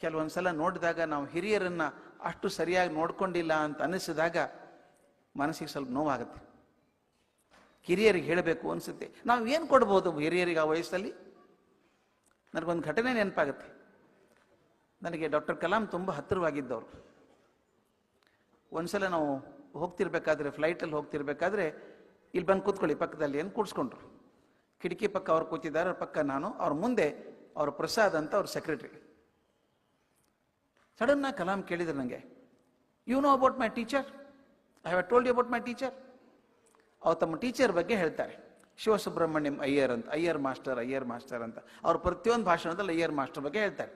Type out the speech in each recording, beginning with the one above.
ಕೆಲವೊಂದು ಸಲ ನೋಡಿದಾಗ ನಾವು ಹಿರಿಯರನ್ನ ಅಷ್ಟು ಸರಿಯಾಗಿ ನೋಡ್ಕೊಂಡಿಲ್ಲ ಅಂತ ಅನ್ನಿಸಿದಾಗ ಮನಸ್ಸಿಗೆ ಸ್ವಲ್ಪ ನೋವಾಗುತ್ತೆ. ಹಿರಿಯರಿಗೆ ಹೇಳಬೇಕು ಅನಿಸುತ್ತೆ. ನಾವು ಏನು ಕೊಡ್ಬೋದು ಹಿರಿಯರಿಗೆ ಆ ವಯಸ್ಸಲ್ಲಿ? ನನಗೊಂದು ಘಟನೆ ನೆನಪಾಗುತ್ತೆ. ನನಗೆ ಡಾಕ್ಟರ್ ಕಲಾಂ ತುಂಬ ಹತ್ತಿರವಾಗಿದ್ದವರು. ಒಂದ್ಸಲ ನಾವು ಹೋಗ್ತಿರ್ಬೇಕಾದ್ರೆ ಫ್ಲೈಟಲ್ಲಿ ಹೋಗ್ತಿರ್ಬೇಕಾದ್ರೆ ಇಲ್ಲಿ ಬಂದು ಕೂತ್ಕೊಳ್ಳಿ, ಪಕ್ಕದಲ್ಲಿ ಏನು ಕೂಡಿಸ್ಕೊಂಡ್ರು. ಕಿಟಕಿ ಪಕ್ಕ ಅವ್ರು ಕೂತಿದ್ದಾರೆ ಅವ್ರ ಪಕ್ಕ ನಾನು. ಅವ್ರ ಮುಂದೆ ಅವ್ರ ಪ್ರಸಾದ್ ಅಂತ ಅವ್ರ ಸೆಕ್ರೆಟರಿ ಸಡನ್ನಾಗಿ ಕಲಾಂ ಕೇಳಿದ್ರು ನನಗೆ you know about my teacher I have told you about my teacher ಅವ್ರು ತಮ್ಮ ಟೀಚರ್ ಬಗ್ಗೆ ಹೇಳ್ತಾರೆ, ಶಿವಸುಬ್ರಹ್ಮಣ್ಯಂ ಅಯ್ಯರ್ ಅಂತ, ಅಯ್ಯರ್ ಮಾಸ್ಟರ್ ಅಯ್ಯರ್ ಮಾಸ್ಟರ್ ಅಂತ. ಅವ್ರ ಪ್ರತಿಯೊಂದು ಭಾಷಣದಲ್ಲಿ ಅಯ್ಯರ್ ಮಾಸ್ಟರ್ ಬಗ್ಗೆ ಹೇಳ್ತಾರೆ.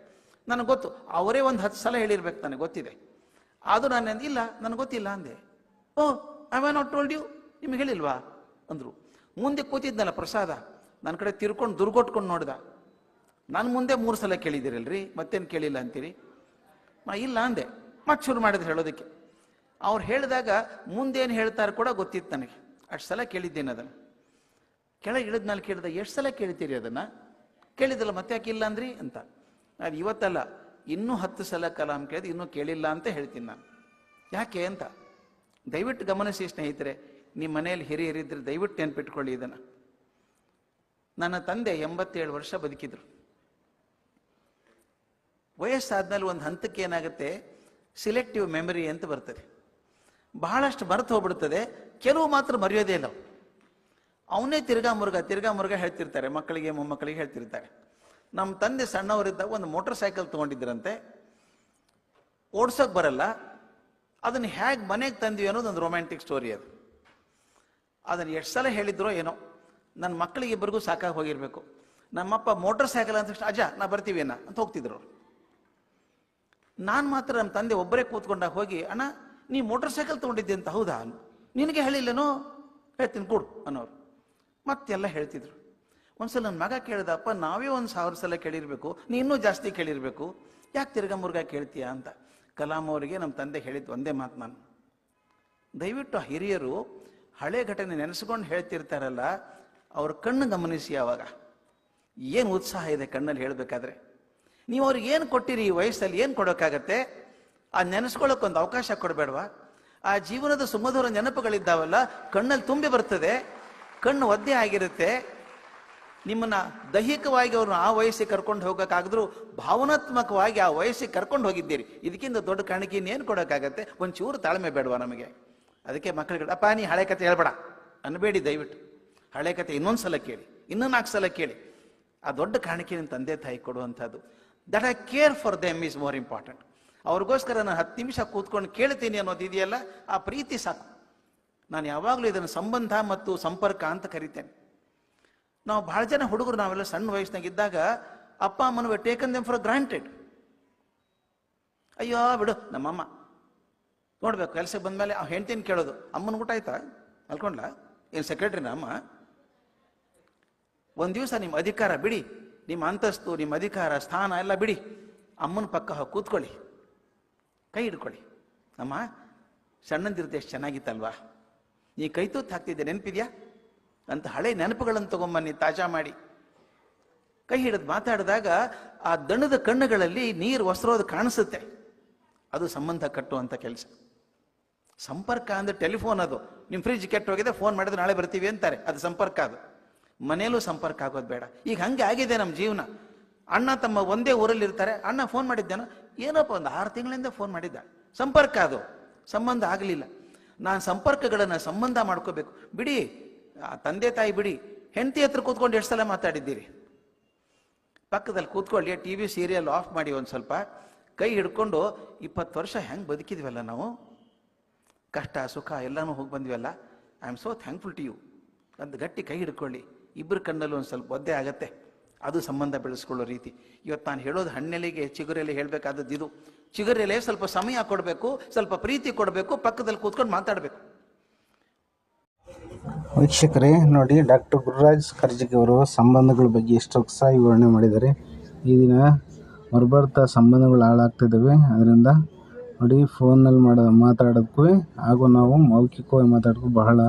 ನನಗೆ ಗೊತ್ತು, ಅವರೇ ಒಂದು ಹತ್ತು ಸಲ ಹೇಳಿರ್ಬೇಕು ನನಗೆ ಗೊತ್ತಿದೆ. ಆದರೂ ನಾನು ಇಲ್ಲ, ನನಗೆ ಗೊತ್ತಿಲ್ಲ ಅಂದೆ. ಓ I have not told you ನಿಮ್ಗೆ ಹೇಳಿಲ್ವಾ? ಅಂದರು. ಮುಂದೆ ಕೂತಿದ್ನಲ್ಲ ಪ್ರಸಾದ ನನ್ನ ಕಡೆ ತಿರ್ಕೊಂಡು ದುರ್ಗೊಟ್ಕೊಂಡು ನೋಡ್ದ. ನಾನು ಮುಂದೆ ಮೂರು ಸಲ ಕೇಳಿದ್ದೀರಲ್ರಿ, ಮತ್ತೇನು ಕೇಳಿಲ್ಲ ಅಂತೀರಿ? ಇಲ್ಲ ಅಂದೆ. ಮತ್ತೆ ಶುರು ಮಾಡಿದ್ರು ಹೇಳೋದಕ್ಕೆ. ಅವ್ರು ಹೇಳಿದಾಗ ಮುಂದೇನು ಹೇಳ್ತಾರೆ ಕೂಡ ಗೊತ್ತಿತ್ತು ನನಗೆ. ಅಷ್ಟು ಸಲ ಕೇಳಿದ್ದೇನೆ ಅದನ್ನು. ಕೆಳಗೆ ಇಳಿದ್ಮೇಲೆ ಕೇಳಿದ ಎಷ್ಟು ಸಲ ಕೇಳ್ತೀರಿ ಅದನ್ನು? ಕೇಳಿದಲ್ಲ ಮತ್ತೆ ಯಾಕೆ ಇಲ್ಲ ಅಂದ್ರಿ? ಅಂತ. ನಾನು ಇವತ್ತಲ್ಲ, ಇನ್ನೂ ಹತ್ತು ಸಲ ಕಲಾಂ ಕೇಳಿದ, ಇನ್ನೂ ಕೇಳಿಲ್ಲ ಅಂತ ಹೇಳ್ತೀನಿ ನಾನು. ಯಾಕೆ ಅಂತ. ದಯವಿಟ್ಟು ಗಮನಿಸಿ ಸ್ನೇಹಿತರೆ ನಿಮ್ಮ ಮನೆಯಲ್ಲಿ ಹಿರಿಯರಿದ್ರೆ ದಯವಿಟ್ಟು ನೆನ್ಪಿಟ್ಕೊಳ್ಳಿ ಇದನ್ನು. ನನ್ನ ತಂದೆ ಎಂಬತ್ತೇಳು ವರ್ಷ ಬದುಕಿದ್ರು. ವಯಸ್ಸಾದ್ಮೇಲೆ ಒಂದು ಹಂತಕ್ಕೆ ಏನಾಗುತ್ತೆ? ಸಿಲೆಕ್ಟಿವ್ ಮೆಮರಿ ಅಂತ ಬರ್ತದೆ. ಬಹಳಷ್ಟು ಮರೆತು ಹೋಗ್ಬಿಡ್ತದೆ. ಕೆಲವು ಮಾತ್ರ ಮರೆಯೋದೇ ಇಲ್ಲ. ಅವು. ಅವನೇ ತಿರ್ಗಾ ಮುರುಗ, ತಿರ್ಗಾ ಮುರುಘ ಹೇಳ್ತಿರ್ತಾರೆ. ಮಕ್ಕಳಿಗೆ, ಮೊಮ್ಮಕ್ಕಳಿಗೆ ಹೇಳ್ತಿರ್ತಾರೆ. ನಮ್ಮ ತಂದೆ ಸಣ್ಣವರಿದ್ದಾಗ ಒಂದು ಮೋಟರ್ ಸೈಕಲ್ ತೊಗೊಂಡಿದ್ರಂತೆ. ಓಡ್ಸೋಕೆ ಬರಲ್ಲ. ಅದನ್ನು ಹೇಗೆ ಮನೆಗೆ ತಂದ್ವಿ ಅನ್ನೋದು ಒಂದು ರೊಮ್ಯಾಂಟಿಕ್ ಸ್ಟೋರಿ ಅದು. ಅದನ್ನು ಎಷ್ಟು ಸಲ ಹೇಳಿದ್ರೋ ಏನೋ. ನನ್ನ ಮಕ್ಕಳಿಗೆ ಇಬ್ಬರಿಗೂ ಸಾಕಾಗಿ ಹೋಗಿರಬೇಕು. ನಮ್ಮಪ್ಪ ಮೋಟರ್ ಸೈಕಲ್ ಅಂತ ಅಜ್ಜ, ನಾ ಬರ್ತೀವಿ ಅಣ್ಣ, ಅಂತ ಹೋಗ್ತಿದ್ರು ಅವ್ರು. ನಾನು ಮಾತ್ರ ನಮ್ಮ ತಂದೆ ಒಬ್ಬರೇ ಕೂತ್ಕೊಂಡಾಗ ಹೋಗಿ, ಅಣ್ಣ, ನೀ ಮೋಟರ್ ಸೈಕಲ್ ತೊಗೊಂಡಿದ್ದೆ ಅಂತ ಹೌದಾ ನಿನಗೆ ಹೇಳಿಲ್ಲನೋ? ಹೇಳ್ತೀನಿ, ಕೊಡು, ಅನ್ನೋರು. ಮತ್ತೆಲ್ಲ ಹೇಳ್ತಿದ್ರು. ಒಂದ್ಸಲ ನನ್ನ ಮಗ ಕೇಳಿದಪ್ಪ, ನಾವೇ ಒಂದು ಸಾವಿರ ಸಲ ಕೇಳಿರ್ಬೇಕು, ನೀ ಇನ್ನೂ ಜಾಸ್ತಿ ಕೇಳಿರ್ಬೇಕು. ಯಾಕೆ ತಿರ್ಗಾ ಮುರ್ಗ ಕೇಳ್ತೀಯಾ? ಅಂತ. ಕಲಾಂ ಅವರಿಗೆ ನಮ್ಮ ತಂದೆ ಹೇಳಿದ್ದು ಒಂದೇ ಮಾತು ನಾನು. ದಯವಿಟ್ಟು ಹಿರಿಯರು ಹಳೆ ಘಟನೆ ನೆನೆಸ್ಕೊಂಡು ಹೇಳ್ತಿರ್ತಾರಲ್ಲ, ಅವ್ರ ಕಣ್ಣು ಗಮನಿಸಿ ಆವಾಗ ಏನು ಉತ್ಸಾಹ ಇದೆ ಕಣ್ಣಲ್ಲಿ ಹೇಳಬೇಕಾದ್ರೆ. ನೀವು ಅವ್ರಿಗೆ ಏನು ಕೊಟ್ಟಿರಿ ಈ ವಯಸ್ಸಲ್ಲಿ, ಏನು ಕೊಡೋಕ್ಕಾಗತ್ತೆ? ಆ ನೆನೆಸ್ಕೊಳ್ಳೋಕೆ ಒಂದು ಅವಕಾಶ ಕೊಡಬೇಡವಾ? ಆ ಜೀವನದ ಸುಮಧುರ ನೆನಪುಗಳಿದ್ದಾವಲ್ಲ, ಕಣ್ಣಲ್ಲಿ ತುಂಬಿ ಬರ್ತದೆ, ಕಣ್ಣು ಒದ್ದೆ ಆಗಿರುತ್ತೆ. ನಿಮ್ಮನ್ನ ದೈಹಿಕವಾಗಿ ಅವ್ರನ್ನ ಆ ವಯಸ್ಸಿಗೆ ಕರ್ಕೊಂಡು ಹೋಗೋಕ್ಕಾಗಿದ್ರು, ಭಾವನಾತ್ಮಕವಾಗಿ ಆ ವಯಸ್ಸಿಗೆ ಕರ್ಕೊಂಡು ಹೋಗಿದ್ದೀರಿ. ಇದಕ್ಕಿಂತ ದೊಡ್ಡ ಕಾಣಿಕೆ ಇನ್ನೇನು ಕೊಡೋಕ್ಕಾಗತ್ತೆ? ಒಂಚೂರು ತಾಳ್ಮೆ ಬೇಡವಾ ನಮಗೆ? ಅದಕ್ಕೆ ಮಕ್ಕಳಿಗೆ ಅಪ್ಪ, ನೀ ಹಳೆ ಕತೆ ಹೇಳ್ಬೇಡ. ಅನ್ಬೇಡಿ ದಯವಿಟ್ಟು. ಹಳೆ ಕತೆ ಇನ್ನೊಂದು ಸಲ ಕೇಳಿ, ಇನ್ನೂ ನಾಲ್ಕು ಸಲ ಕೇಳಿ. ಆ ದೊಡ್ಡ ಕಾಣಿಕೆ ನಿಮ್ಮ ತಂದೆ ತಾಯಿ ಕೊಡುವಂಥದ್ದು. That I care for them is more important ಅವ್ರಿಗೋಸ್ಕರ ನಾನು ಹತ್ತು ನಿಮಿಷ ಕೂತ್ಕೊಂಡು ಕೇಳ್ತೀನಿ ಅನ್ನೋದು ಇದೆಯಲ್ಲ? ಆ ಪ್ರೀತಿ ಸಾಕು. ನಾನು ಯಾವಾಗಲೂ ಇದನ್ನು ಸಂಬಂಧ ಮತ್ತು ಸಂಪರ್ಕ ಅಂತ ಕರಿತೇನೆ. ನಾವು ಭಾಳ ಜನ ಹುಡುಗರು ನಾವೆಲ್ಲ ಸಣ್ಣ ವಯಸ್ಸಿನಾಗ ಇದ್ದಾಗ ಅಪ್ಪ ಅಮ್ಮನ ಟೇಕನ್ ದೆಮ್ ಫಾರ್ ಗ್ರಾಂಟೆಡ್ ಅಯ್ಯೋ, ಬಿಡು, ನಮ್ಮಮ್ಮ. ನೋಡ್ಬೇಕು, ಕೆಲಸಕ್ಕೆ ಬಂದ್ಮೇಲೆ ಆ ಹೆಂಡ್ತಿನ ಕೇಳೋದು, ಅಮ್ಮನ ಊಟ ಆಯ್ತಾ? ಅಲ್ಕೊಂಡ್ಲ ಏನು ಸೆಕ್ರೆಟ್ರಿನ ಅಮ್ಮ? ಒಂದು ದಿವಸ ನಿಮ್ಮ ಅಧಿಕಾರ ಬಿಡಿ. ನಿಮ್ಮ ಅಂತಸ್ತು, ನಿಮ್ಮ ಅಧಿಕಾರ, ಸ್ಥಾನ ಎಲ್ಲ ಬಿಡಿ. ಅಮ್ಮನ ಪಕ್ಕ ಹೋಗಿ ಕೂತ್ಕೊಳ್ಳಿ. ಕೈ ಹಿಡ್ಕೊಳ್ಳಿ. ಅಮ್ಮ ಸಣ್ಣಂದಿರುತ್ತೆ ಎಷ್ಟು ಚೆನ್ನಾಗಿತ್ತಲ್ವಾ? ನೀ ಕೈ ತೂತು ಹಾಕ್ತಿದ್ದೆ, ನೆನಪಿದ್ಯಾ? ಅಂತ ಹಳೆ ನೆನಪುಗಳನ್ನು ತಗೊಂಬನ್ನಿ ತಾಜಾ ಮಾಡಿ. ಕೈ ಹಿಡಿದು ಮಾತಾಡಿದಾಗ ಆ ದಣದ ಕಣ್ಣುಗಳಲ್ಲಿ ನೀರು ಒಸರೋದು ಕಾಣಿಸುತ್ತೆ. ಅದು ಸಂಬಂಧ ಕಟ್ಟುವಂಥ ಕೆಲಸ. ಸಂಪರ್ಕ ಅಂದ್ರೆ ಟೆಲಿಫೋನ್ ಅದು. ನಿಮ್ಮ ಫ್ರಿಜ್ ಕೆಟ್ಟ ಹೋಗಿದೆ ಫೋನ್ ಮಾಡಿದ್ರೆ ನಾಳೆ ಬರ್ತೀವಿ ಅಂತಾರೆ. ಅದು ಸಂಪರ್ಕ ಅದು. ಮನೆಯಲ್ಲೂ ಸಂಪರ್ಕ ಆಗೋದು ಬೇಡ. ಈಗ ಹಂಗೆ ಆಗಿದೆ ನಮ್ಮ ಜೀವನ. ಅಣ್ಣ ತಮ್ಮ ಒಂದೇ ಊರಲ್ಲಿ ಇರ್ತಾರೆ ಅಣ್ಣ ಫೋನ್ ಮಾಡಿದ್ದೇನೋ? ಏನಪ್ಪ, ಒಂದು ಆರು ತಿಂಗಳಿಂದ ಫೋನ್ ಮಾಡಿದ್ದ. ಸಂಪರ್ಕ ಅದು. ಸಂಬಂಧ ಆಗಲಿಲ್ಲ. ನಾನು ಸಂಪರ್ಕಗಳನ್ನು ಸಂಬಂಧ ಮಾಡ್ಕೋಬೇಕು. ಬಿಡಿ ತಂದೆ ತಾಯಿ ಬಿಡಿ. ಹೆಂಡತಿ ಹತ್ರ ಕೂತ್ಕೊಂಡು ಎಷ್ಟು ಸಲ ಮಾತಾಡಿದ್ದೀರಿ? ಪಕ್ಕದಲ್ಲಿ ಕೂತ್ಕೊಳ್ಳಿ ಟಿ ವಿ ಸೀರಿಯಲ್ ಆಫ್ ಮಾಡಿ ಒಂದು ಸ್ವಲ್ಪ. ಕೈ ಹಿಡ್ಕೊಂಡು ಇಪ್ಪತ್ತು ವರ್ಷ ಹೆಂಗೆ ಬದುಕಿದ್ವಲ್ಲ ನಾವು? ಕಷ್ಟ, ಸುಖ, ಎಲ್ಲನೂ ಹೋಗಿ ಬಂದ್ವಲ್ಲ I am so thankful to you ಅಂತ ಗಟ್ಟಿ ಕೈ ಹಿಡ್ಕೊಳ್ಳಿ. ಇಬ್ಬರ ಕಣ್ಣಲ್ಲೂ ಒಂದು ಸ್ವಲ್ಪ ಒದ್ದೆ ಆಗತ್ತೆ. ಅದು ಸಂಬಂಧ ಬೆಳೆಸ್ಕೊಳ್ಳೋ ರೀತಿ. ಇವತ್ತು ನಾನು ಹೇಳೋದು ಹಣ್ಣೆಲೆಗೆ, ಚಿಗುರೆಲೆ ಹೇಳಬೇಕಾದದ್ದು ಇದು. ಚಿಗುರೆಲೆ ಸ್ವಲ್ಪ ಸಮಯ ಕೊಡಬೇಕು, ಸ್ವಲ್ಪ ಪ್ರೀತಿ ಕೊಡಬೇಕು, ಪಕ್ಕದಲ್ಲಿ ಕೂತ್ಕೊಂಡು ಮಾತಾಡಬೇಕು. ವೀಕ್ಷಕರೇ, ನೋಡಿ, ಡಾಕ್ಟರ್ ಗುರುರಾಜ್ ಕರ್ಜಿಗೆ ಅವರು ಸಂಬಂಧಗಳ ಬಗ್ಗೆ ಎಷ್ಟು ಉತ್ಸಾಹ ವಿವರಣೆ ಮಾಡಿದ್ದಾರೆ. ಈ ದಿನ ಹೊರಬರ್ತಾ ಸಂಬಂಧಗಳು ಹಾಳಾಗ್ತಿದ್ದಾವೆ ಅದರಿಂದ ನೋಡಿ ಫೋನಲ್ಲಿ ಮಾಡೋ, ಮಾತಾಡೋದಕ್ಕೂ ಹಾಗೂ ನಾವು ಮೌಖಿಕವಾಗಿ ಮಾತಾಡೋಕ್ಕೂ ಬಹಳ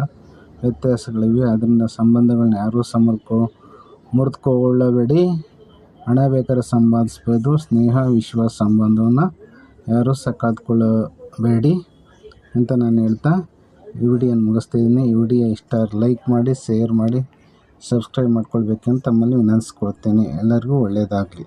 ವ್ಯತ್ಯಾಸಗಳಿವೆ. ಅದರಿಂದ ಸಂಬಂಧಗಳನ್ನ ಯಾರೂ ಸಮರ್ಕೊ ಮುರಿದುಕೊಳ್ಳಬೇಡಿ ಹಣ ಬೇಕಾದ್ರೆ ಸಂಪಾದಿಸ್ಬೋದು. ಸ್ನೇಹ, ವಿಶ್ವಾಸ ಸಂಬಂಧವನ್ನು ಯಾರೂ ಸಹ ಅಂತ ನಾನು ಹೇಳ್ತಾ ಈ ವಿಡಿಯೋನ ಮುಗಿಸ್ತಿದ್ದೀನಿ ಈ ವಿಡಿಯೋ ಇಷ್ಟ ಲೈಕ್ ಮಾಡಿ, ಶೇರ್ ಮಾಡಿ, ಸಬ್ಸ್ಕ್ರೈಬ್ ಮಾಡ್ಕೊಳ್ಬೇಕಂತ ತಮ್ಮಲ್ಲಿ ವಿನಂತಿಸ್ಕೊಳ್ತೇನೆ ಎಲ್ಲರಿಗೂ ಒಳ್ಳೆಯದಾಗಲಿ